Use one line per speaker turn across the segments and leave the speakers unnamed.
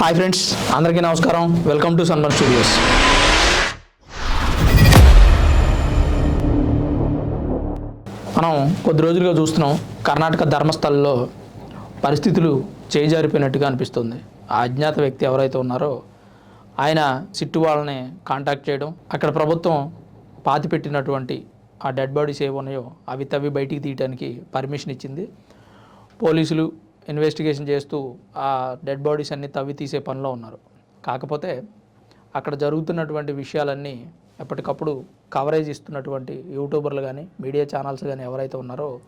Hi friends అందరికీ నమస్కారం. Welcome to సన్మన్ studios మనం కొద్ది రోజులుగా చూస్తున్నాం కర్ణాటక ధర్మస్థలంలో పరిస్థితులు చేజారిపోయినట్టుగా అనిపిస్తుంది. ఆ అజ్ఞాత వ్యక్తి ఎవరైతే ఉన్నారో ఆయన సిట్టు వాళ్ళని కాంటాక్ట్ చేయడం అక్కడ ప్రభుత్వం పాతి పెట్టినటువంటి ఆ డెడ్ బాడీస్ ఏవి ఉన్నాయో అవి తవ్వి బయటికి తీయడానికి పర్మిషన్ ఇచ్చింది. పోలీసులు ఇన్వెస్టిగేషన్ చేస్తూ ఆ డెడ్ బాడీస్ అన్నీ తవ్వి తీసే పనిలో ఉన్నారు. కాకపోతే అక్కడ జరుగుతున్నటువంటి విషయాలన్నీ ఎప్పటికప్పుడు కవరేజ్ ఇస్తున్నటువంటి యూట్యూబర్లు కానీ మీడియా ఛానల్స్ కానీ ఎవరైతే ఉన్నారో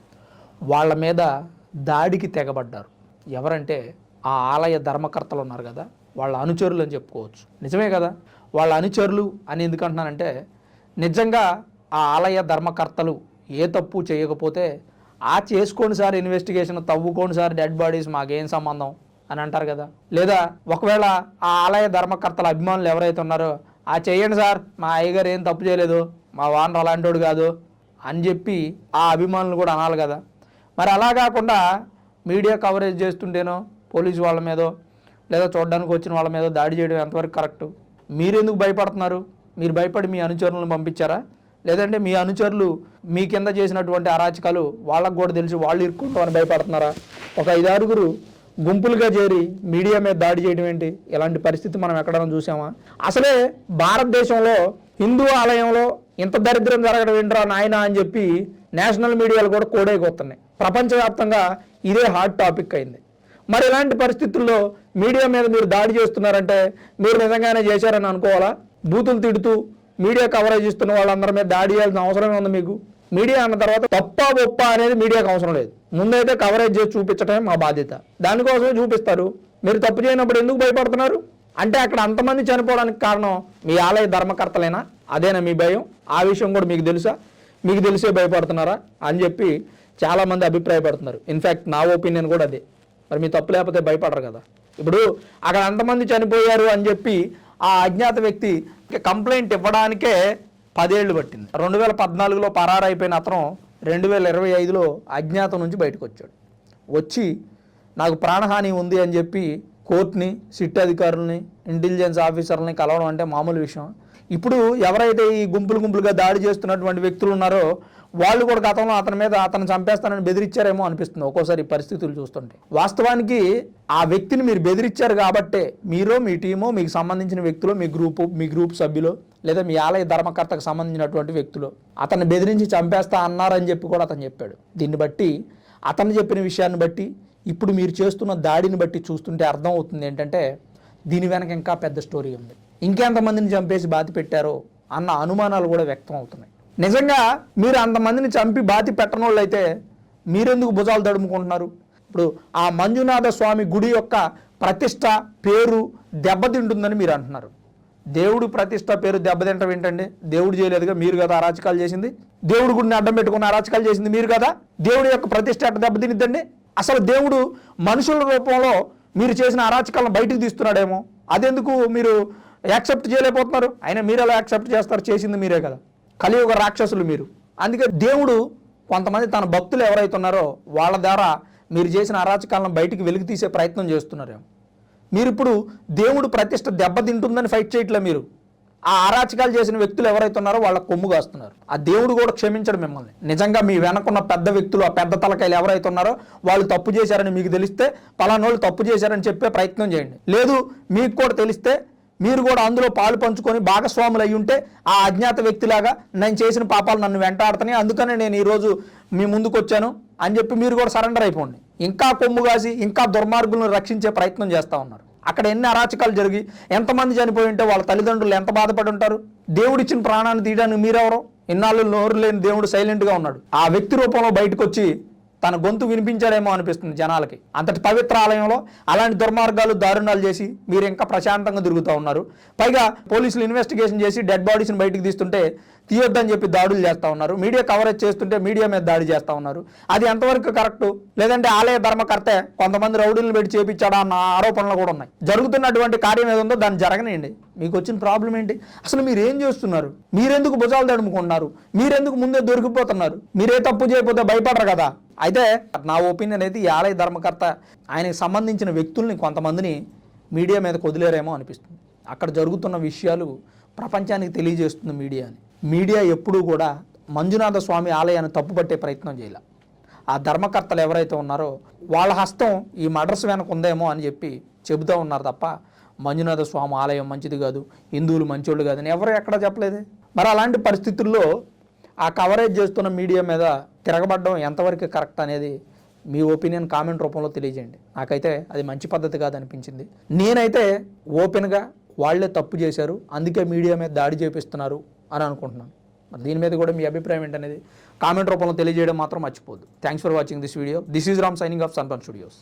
వాళ్ళ మీద దాడికి తెగబడ్డారు. ఎవరంటే ఆ ఆలయ ధర్మకర్తలు ఉన్నారు కదా వాళ్ళ అనుచరులు అని చెప్పుకోవచ్చు. నిజమే కదా? వాళ్ళ అనుచరులు అని ఎందుకంటున్నానంటే నిజంగా ఆ ఆలయ ధర్మకర్తలు ఏ తప్పు చేయకపోతే ఆ చేసుకోండి సార్ ఇన్వెస్టిగేషన్ తవ్వుకోండి సార్ డెడ్ బాడీస్ మాకేం సంబంధం అని అంటారు కదా. లేదా ఒకవేళ ఆ ఆలయ ధర్మకర్తల అభిమానులు ఎవరైతే ఉన్నారో ఆ చెయ్యండి సార్ మా అయ్యగారు ఏం తప్పు చేయలేదు మా వానరు అలాంటోడు కాదు అని చెప్పి ఆ అభిమానులు కూడా అనాలి కదా. మరి అలా కాకుండా మీడియా కవరేజ్ చేస్తుంటేనో పోలీసు వాళ్ళ మీదో లేదా చూడడానికి వచ్చిన వాళ్ళ మీద దాడి చేయడం ఎంతవరకు కరెక్ట్? మీరెందుకు భయపడుతున్నారు? మీరు భయపడి మీ అనుచరులను పంపించారా? లేదంటే మీ అనుచరులు మీ కింద చేసినటువంటి అరాచకాలు వాళ్ళకు కూడా తెలిసి వాళ్ళు ఇరుక్కుంటామని భయపడుతున్నారా? ఒక ఐదారుగురు గుంపులుగా చేరి మీడియా మీద దాడి చేయడం ఏంటి? ఇలాంటి పరిస్థితి మనం ఎక్కడైనా చూసామా? అసలే భారతదేశంలో హిందూ ఆలయంలో ఇంత దరిద్రం జరగడం ఏంట్రా నాయన అని చెప్పి నేషనల్ మీడియాలు కూడా కోడైకొస్తున్నాయి ప్రపంచవ్యాప్తంగా ఇదే హాట్ టాపిక్ అయింది. మరి ఇలాంటి పరిస్థితుల్లో మీడియా మీద మీరు దాడి చేస్తున్నారంటే మీరు నిజంగానే చేశారని అనుకోవాలా? బూతులు తిడుతూ మీడియా కవరేజ్ ఇస్తున్న వాళ్ళందరి మీద దాడి చేయాల్సిన అవసరమే ఉంది మీకు. మీడియా అన్న తర్వాత తప్ప గొప్ప అనేది మీడియాకు అవసరం లేదు. ముందైతే కవరేజ్ చేసి చూపించడమే మా బాధ్యత. దానికోసమే చూపిస్తారు. మీరు తప్పు చేయనప్పుడు ఎందుకు భయపడుతున్నారు? అంటే అక్కడ అంతమంది చనిపోవడానికి కారణం మీ ఆలయ ధర్మకర్తలేనా? అదేనా మీ భయం? ఆ విషయం కూడా మీకు తెలుసా? మీకు తెలిసే భయపడుతున్నారా? అని చెప్పి చాలామంది అభిప్రాయపడుతున్నారు. ఇన్ఫ్యాక్ట్ నా ఒపీనియన్ కూడా అదే. మరి మీ తప్పు లేకపోతే భయపడరు కదా. ఇప్పుడు అక్కడ అంతమంది చనిపోయారు అని చెప్పి ఆ అజ్ఞాత వ్యక్తి కంప్లైంట్ ఇవ్వడానికే పదేళ్ళు పట్టింది. రెండు వేల పద్నాలుగులో పరారైపోయిన అతను రెండు వేల ఇరవై ఐదులో అజ్ఞాతం నుంచి బయటకు వచ్చాడు వచ్చి నాకు ప్రాణహాని ఉంది అని చెప్పి కోర్టుని సిట్ అధికారులని ఇంటెలిజెన్స్ ఆఫీసర్లని కలవడం అంటే మామూలు విషయం. ఇప్పుడు ఎవరైతే ఈ గుంపులు గుంపులుగా దాడి చేస్తున్నటువంటి వ్యక్తులు ఉన్నారో వాళ్ళు కూడా గతంలో అతని మీద అతను చంపేస్తానని బెదిరించారేమో అనిపిస్తుంది ఒక్కోసారి పరిస్థితులు చూస్తుంటే. వాస్తవానికి ఆ వ్యక్తిని మీరు బెదిరించారు కాబట్టే మీరు మీ టీము మీకు సంబంధించిన వ్యక్తులు మీ గ్రూపు మీ గ్రూప్ సభ్యులు లేదా మీ ఆలయ ధర్మకర్తకు సంబంధించినటువంటి వ్యక్తులు అతన్ని బెదిరించి చంపేస్తా అన్నారని చెప్పి కూడా అతను చెప్పాడు. దీన్ని బట్టి అతను చెప్పిన విషయాన్ని బట్టి ఇప్పుడు మీరు చేస్తున్న దాడిని బట్టి చూస్తుంటే అర్థం అవుతుంది ఏంటంటే దీని వెనక ఇంకా పెద్ద స్టోరీ ఉంది. ఇంకెంతమందిని చంపేసి బాతి పెట్టారో అన్న అనుమానాలు కూడా వ్యక్తం అవుతున్నాయి. నిజంగా మీరు అంతమందిని చంపి బాతి పెట్టనోళ్ళైతే అయితే మీరెందుకు భుజాలు తడుముకుంటున్నారు? ఇప్పుడు ఆ మంజునాథ స్వామి గుడి యొక్క ప్రతిష్ట పేరు దెబ్బతింటుందని మీరు అంటున్నారు. దేవుడు ప్రతిష్ట పేరు దెబ్బతింటం ఏంటండి? దేవుడు చేయలేదుగా మీరు కదా అరాచకాలు చేసింది. దేవుడు గుడిని అడ్డం పెట్టుకుని అరాచకాలు చేసింది మీరు కదా. దేవుడి యొక్క ప్రతిష్ట ఎట్ట దెబ్బతినిద్దండి అసలు దేవుడు మనుషుల రూపంలో మీరు చేసిన అరాచకాలను బయటికి తీస్తున్నాడేమో. అదెందుకు మీరు యాక్సెప్ట్ చేయలేకపోతున్నారు? అయినా మీరు ఎలా యాక్సెప్ట్ చేస్తారు? చేసింది మీరే కదా. కలియుగ రాక్షసులు మీరు. అందుకే దేవుడు కొంతమంది తన భక్తులు ఎవరైతే ఉన్నారో వాళ్ళ ద్వారా మీరు చేసిన అరాచకాలను బయటికి వెలికి తీసే ప్రయత్నం చేస్తున్నారేమో. మీరు ఇప్పుడు దేవుడు ప్రతిష్ట దెబ్బతింటుందని ఫైట్ చేయట్లే మీరు. ఆ అరాచకాలు చేసిన వ్యక్తులు ఎవరైతే ఉన్నారో వాళ్ళ కొమ్ము కాస్తున్నారు. ఆ దేవుడు కూడా క్షమించడు మిమ్మల్ని. నిజంగా మీ వెనకున్న పెద్ద వ్యక్తులు ఆ పెద్ద తలకాయలు ఎవరైతే ఉన్నారో వాళ్ళు తప్పు చేశారని మీకు తెలిస్తే పలానోళ్ళు తప్పు చేశారని చెప్పే ప్రయత్నం చేయండి. లేదు మీకు కూడా తెలిస్తే మీరు కూడా అందులో పాలు పంచుకొని భాగస్వాములు అయి ఉంటే ఆ అజ్ఞాత వ్యక్తిలాగా నేను చేసిన పాపాలు నన్ను వెంటాడుతున్నాయి అందుకనే నేను ఈరోజు మీ ముందుకు వచ్చాను అని చెప్పి మీరు కూడా సరెండర్ అయిపోండి. ఇంకా కొమ్ము కాసి ఇంకా దుర్మార్గులను రక్షించే ప్రయత్నం చేస్తూ ఉన్నారు. అక్కడ ఎన్ని అరాచకాలు జరిగి ఎంతమంది చనిపోయి ఉంటే వాళ్ళ తల్లిదండ్రులు ఎంత బాధపడి ఉంటారు? దేవుడిచ్చిన ప్రాణాన్ని తీయడానికి మీరెవరో? ఇన్నాళ్ళు నోరు లేని దేవుడు సైలెంట్గా ఉన్నాడు. ఆ వ్యక్తి రూపంలో బయటకు వచ్చి తన గొంతు వినిపించాడేమో అనిపిస్తుంది జనాలకి. అంతటి పవిత్ర ఆలయంలో అలాంటి దుర్మార్గాలు దారుణాలు చేసి మీరు ఇంకా ప్రశాంతంగా తిరుగుతూ ఉన్నారు. పైగా పోలీసులు ఇన్వెస్టిగేషన్ చేసి డెడ్ బాడీస్ని బయటకు తీస్తుంటే తీయొద్దని చెప్పి దాడులు చేస్తూ ఉన్నారు. మీడియా కవరేజ్ చేస్తుంటే మీడియా మీద దాడి చేస్తూ ఉన్నారు. అది ఎంతవరకు కరెక్ట్ లేదంటే ఆలయ ధర్మకర్తే కొంతమంది రౌడీలను పెట్టి చేపించాడా అన్న ఆరోపణలు కూడా ఉన్నాయి. జరుగుతున్నటువంటి కార్యం ఏదో దాన్ని జరగనియండి. మీకు వచ్చిన ప్రాబ్లం ఏంటి? అసలు మీరు ఏం చేస్తున్నారు? మీరెందుకు భుజాలు తడుముకుంటున్నారు? మీరెందుకు ముందే దొరికిపోతున్నారు? మీరే తప్పు చేయకపోతే భయపడరు కదా? అయితే నా ఒపీనియన్ అయితే ఈ ఆలయ ధర్మకర్త ఆయనకు సంబంధించిన వ్యక్తుల్ని కొంతమందిని మీడియా మీద వదిలేరేమో అనిపిస్తుంది. అక్కడ జరుగుతున్న విషయాలు ప్రపంచానికి తెలియజేస్తుంది మీడియా అని. మీడియా ఎప్పుడూ కూడా మంజునాథ స్వామి ఆలయాన్ని తప్పుపట్టే ప్రయత్నం చేయాల. ఆ ధర్మకర్తలు ఎవరైతే ఉన్నారో వాళ్ళ హస్తం ఈ మర్డర్స్ వెనక ఉందేమో అని చెప్పి చెబుతూ ఉన్నారు తప్ప మంజునాథ స్వామి ఆలయం మంచిది కాదు హిందువులు మంచోళ్ళు కాదని ఎవరు ఎక్కడ చెప్పలేదు? మరి అలాంటి పరిస్థితుల్లో ఆ కవరేజ్ చేస్తున్న మీడియా మీద తిరగబడడం ఎంతవరకు కరెక్ట్ అనేది మీ ఒపీనియన్ కామెంట్ రూపంలో తెలియజేయండి. నాకైతే అది మంచి పద్ధతి కాదనిపించింది. నేనైతే ఓపెన్గా వాళ్ళే తప్పు చేశారు అందుకే మీడియా మీద దాడి చేపిస్తున్నారు అని అనుకుంటున్నాను. మరి దీని మీద కూడా మీ అభిప్రాయం ఏంటనేది కామెంట్ రూపంలో తెలియజేయడం మాత్రం మర్చిపోద్దు thanks for watching this video this is Ram signing off సన్పన్ studios